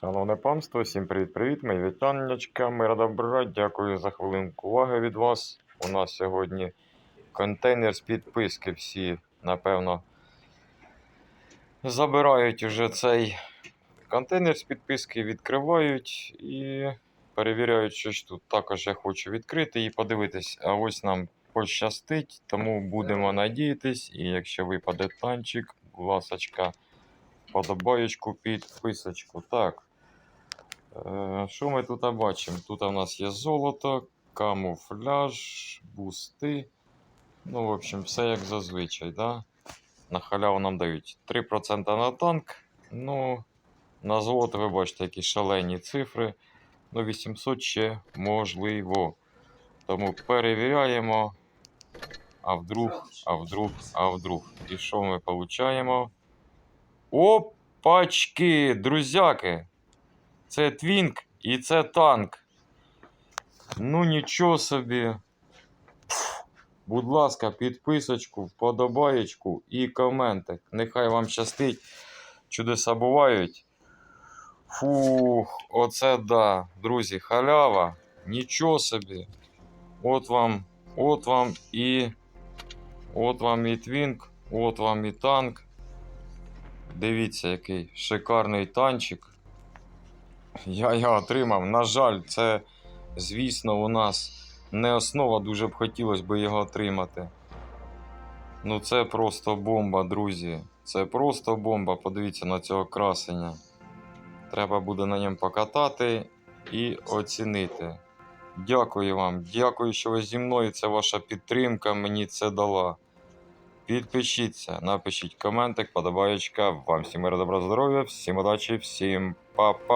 Шановне панство, всім привіт-привіт, мої вітаннячка, мира добра, дякую за хвилинку уваги від вас. У нас сьогодні контейнер з підписки. Всі, напевно, забирають уже цей контейнер з підписки, відкривають і перевіряють, що ж тут. Також я хочу відкрити і подивитись, а ось нам пощастить, тому будемо надіятись. І якщо випаде танчик, ласочка, подобаєчку, підписочку. Так. Е, Що ми тут бачимо? Тут у нас є золото, камуфляж, бусти. Ну, в общем, все як зазвичай, да? На халяву нам дають 3% на танк. Ну, на золото ви бачите, які шалені цифри. Ну, 800 ще можливо. Тому перевіряємо. А вдруг, а вдруг, а вдруг. І що ми получаємо? Опачки, друзяки! Це твінк і це танк. Ну нічого собі. Будь ласка, підписочку, вподобаєчку і коментик. Нехай вам щастить. Чудеса бувають. Фух, оце да. Друзі, халява. Нічого собі. От вам, от вам і. От вам і твінк, от вам і танк. Дивіться, який шикарний танчик. Я його отримав. На жаль, це, звісно, у нас не основа. Дуже б хотілося б його отримати. Ну, це просто бомба, друзі. Це просто бомба. Подивіться на цього красення. Треба буде на ньому покатати і оцінити. Дякую вам. Дякую, що ви зі мною. Це ваша підтримка. Мені це дала. Підпишіться, напишіть коментик, подобаєчка. Вам всім мира, добра, здоров'я, всім удачі, всім па-па.